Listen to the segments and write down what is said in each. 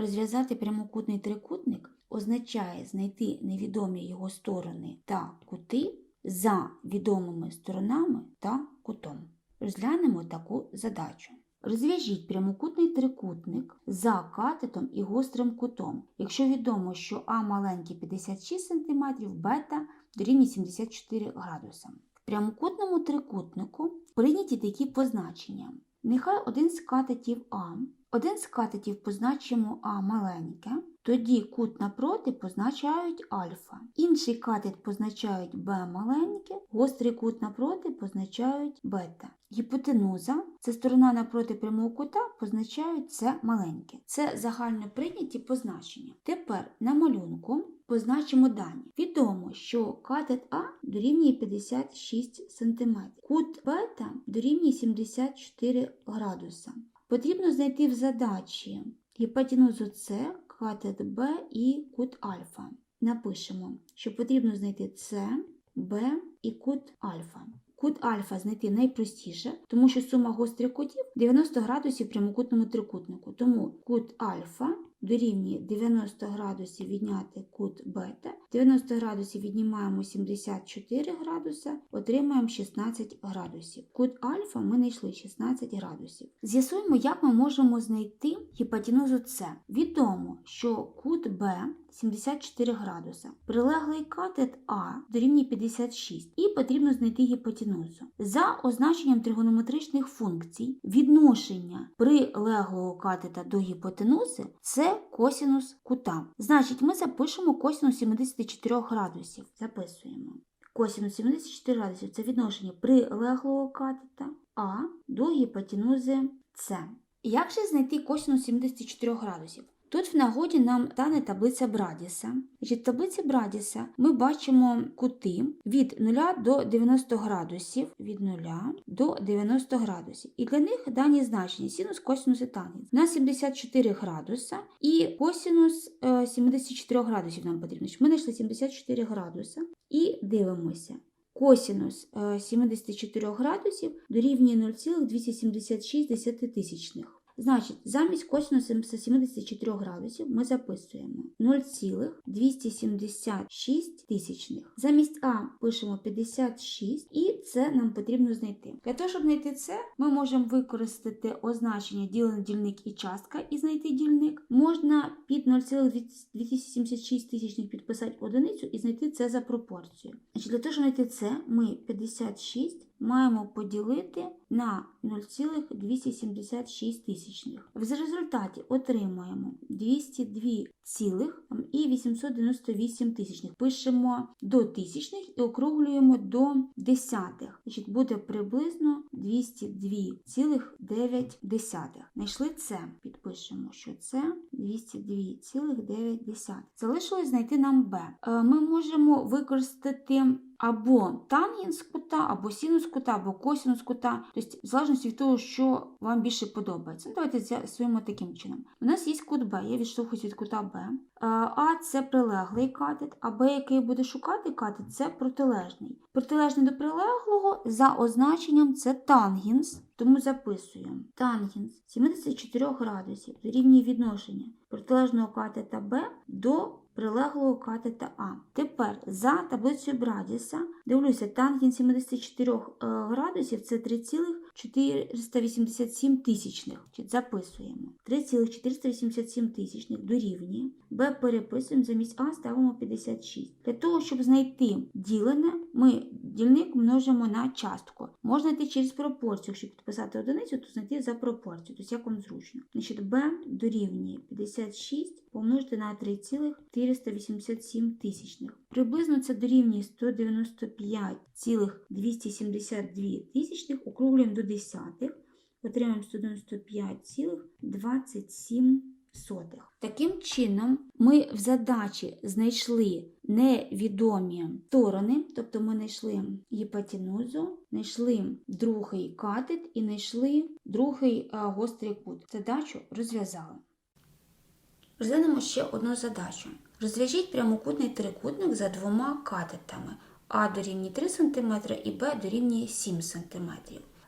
Розв'язати прямокутний трикутник означає знайти невідомі його сторони та кути за відомими сторонами та кутом. Розглянемо таку задачу. Розв'яжіть прямокутний трикутник за катетом і гострим кутом, якщо відомо, що А маленький 56 см, бета дорівнює 74 градуса. В прямокутному трикутнику прийняті такі позначення. Нехай один з катетів А, один з катетів позначимо А маленьке, тоді кут напроти позначають альфа. Інший катет позначають Б маленьке, гострий кут напроти позначають бета. Гіпотенуза це сторона напроти прямого кута позначають С маленьке. Це загально прийняті позначення. Тепер на малюнку позначимо дані. Відомо, що катет А дорівнює 56 см, кут бета дорівнює 74 градуса. Потрібно знайти в задачі гіпотенузу С, катет Б і кут альфа. Напишемо, що потрібно знайти С, Б і кут альфа. Кут альфа знайти найпростіше, тому що сума гострих кутів 90 градусів в прямокутному трикутнику. Тому кут альфа дорівнює 90 градусів відняти кут бета. 90 градусів віднімаємо 74 градуса, отримаємо 16 градусів. Кут альфа ми знайшли 16 градусів. З'ясуємо, як ми можемо знайти гіпотенузу С. Відомо, що кут Б 74 градуса. Прилеглий катет А дорівнює 56 і потрібно знайти гіпотенузу. За означенням тригонометричних функцій відношення прилеглого катета до гіпотенузи це косінус кута. Значить, ми запишемо косінус 74 градусів. Записуємо. Косінус 74 градусів це відношення прилеглого катета А до гіпотенузи С. Як же знайти косінус 74 градусів? Тут в нагоді нам стане таблиця Брадіса. Значить, в таблиці Брадіса ми бачимо кути від 0 до 90 градусів, від 0 до 90 градусів. І для них дані значення синус, косинус і тангенс. На 74 градуса і косинус е, 74 градусів нам потрібно. Ми знайшли 74 градуса і дивимося. Косінус е, 74 градусів дорівнює 0,276 тисячних. Значить, замість косинусу 74 градусів ми записуємо 0,276 тисячних. Замість А пишемо 56, і це нам потрібно знайти. Для того, щоб знайти це, ми можемо використати означення ділений дільник і частка і знайти дільник. Можна під 0,276 тисячних підписати одиницю і знайти це за пропорцією. Значить, для того, щоб знайти це, ми 56 маємо поділити на 0,276 тисячних. В результаті отримуємо 202 цілих і 898 тисячних. Пишемо до тисячних і округлюємо до десятих. Значить, буде приблизно 202,9. Знайшли це. Підпишемо, що це 202,9. Залишилось знайти нам Б. Е, Ми можемо використати або тангенс кута, або синус кута, або косинус кута, тобто в залежності від того, що вам більше подобається. Ну, давайте з'ясуємо таким чином. У нас є кут Б, я відштовхуюсь від кута Б. А це прилеглий катет, а Б, який буде шукати катет, це протилежний. Протилежний до прилеглого за означенням це тангенс, тому записуємо. Тангенс 74 градусів дорівнює відношення протилежного катета Б до прилеглого катета А. Тепер за таблицею Брадіса дивлюся, тангенс 74 градусів це 3,487 тисячних. Записуємо. 3,487 тисячних дорівнює. Б переписуємо, замість А ставимо 56. Для того, щоб знайти ділене, ми дільник множимо на частку. Можна йти через пропорцію. Якщо підписати одиницю, то знайти за пропорцію, тобто як вам зручно. Значить, Б дорівнює 56 помножити на 3,487 тисячних. Приблизно це дорівнює 195,272 тисячних, округлюємо до десятих, отримаємо 195,27 сотих. Таким чином, ми в задачі знайшли невідомі сторони, тобто ми знайшли гіпотенузу, знайшли другий катет і знайшли другий гострий кут. Задачу розв'язали. Розглянемо ще одну задачу. Розв'яжіть прямокутний трикутник за двома катетами. А дорівнює 3 см і Б дорівнює 7 см.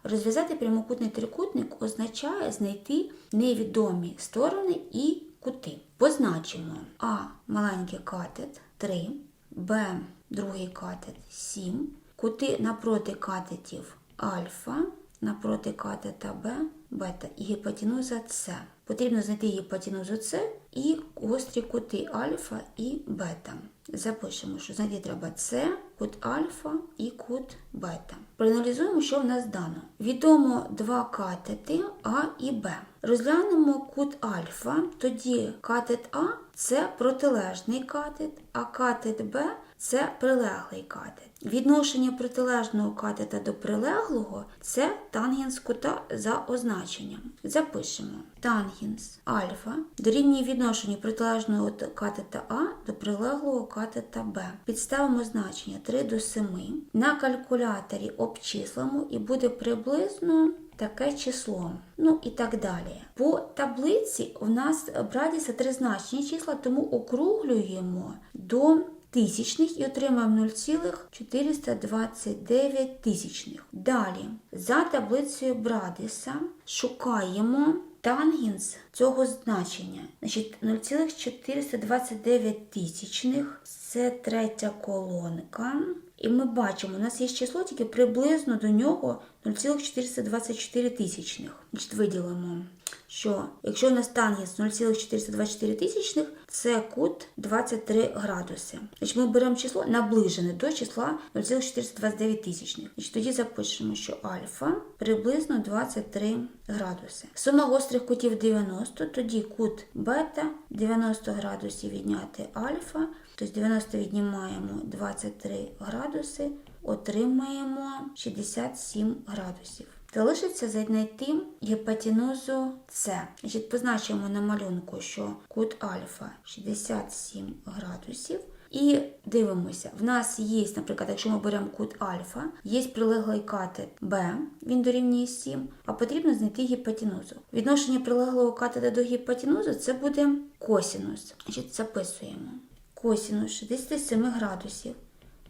Розв'язати прямокутний трикутник означає знайти невідомі сторони і кути. Позначимо А маленький катет 3, Б другий катет 7, кути напроти катетів альфа, напроти катета Б, бета і гіпотенуза С. Потрібно знайти гіпотенузу С і гострі кути альфа і бета. Запишемо, що знайти треба С, кут альфа і кут бета. Проаналізуємо, що в нас дано. Відомо два катети А і Б. Розглянемо кут альфа, тоді катет А це протилежний катет, а катет Б це прилеглий катет. Відношення протилежного катета до прилеглого це тангенс кута за означенням. Запишемо. Тангенс альфа дорівнює відношенню протилежного катета А до прилеглого катета Б. Підставимо значення 3 до 7. На калькуляторі обчислимо і буде приблизно таке число. Ну і так далі. По таблиці у нас братися тризначні числа, тому округлюємо до тисячних і отримаємо 0,429 тисячних. Далі, за таблицею Брадіса шукаємо тангенс цього значення. Значить, 0,429 тисячних це третя колонка. І ми бачимо, у нас є число тільки приблизно до нього 0,424 тисячних. Значить, виділимо, що якщо у нас тангенс 0,424 тисячних, це кут 23 градуси. Значить, ми беремо число наближене до числа 0,429 тисячних. Значить, тоді запишемо, що альфа приблизно 23 градуси. Сума гострих кутів 90, тоді кут бета 90 градусів відняти альфа. Тобто 90 віднімаємо 23 градуси, отримаємо 67 градусів. Залишиться знайти гіпотенузу С. Позначимо на малюнку, що кут альфа 67 градусів. І дивимося, в нас є, наприклад, якщо ми беремо кут альфа, є прилеглий катет Б, він дорівнює 7, а потрібно знайти гіпотенузу. Відношення прилеглого катета до гіпотенузи це буде косінус. Значить, записуємо. Косінус 67 градусів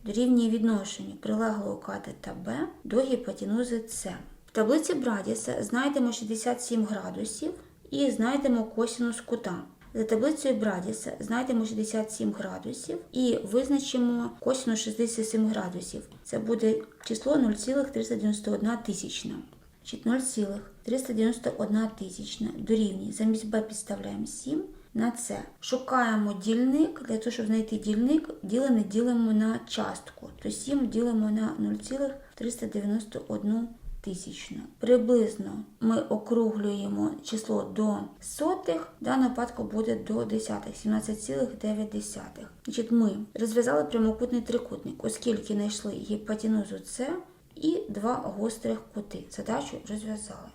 дорівнює відношенню прилеглого катета Б до гіпотенузи С. В таблиці Брадіса знайдемо 67 градусів і знайдемо косінус кута. За таблицею Брадіса знайдемо 67 градусів і визначимо косінус 67 градусів. Це буде число 0,391 тисячна. Значить, 0,391 тисячна дорівнює. Замість Б підставляємо 7 на С. Шукаємо дільник. Для того, щоб знайти дільник, ділене ділимо на частку. То 7 ділимо на 0,391 тисячну. Приблизно ми округлюємо число до сотих, в даному випадку буде до десятих, 17,9. Значить, ми розв'язали прямокутний трикутник, оскільки знайшли гіпотенузу С і два гострих кути. Задачу розв'язали.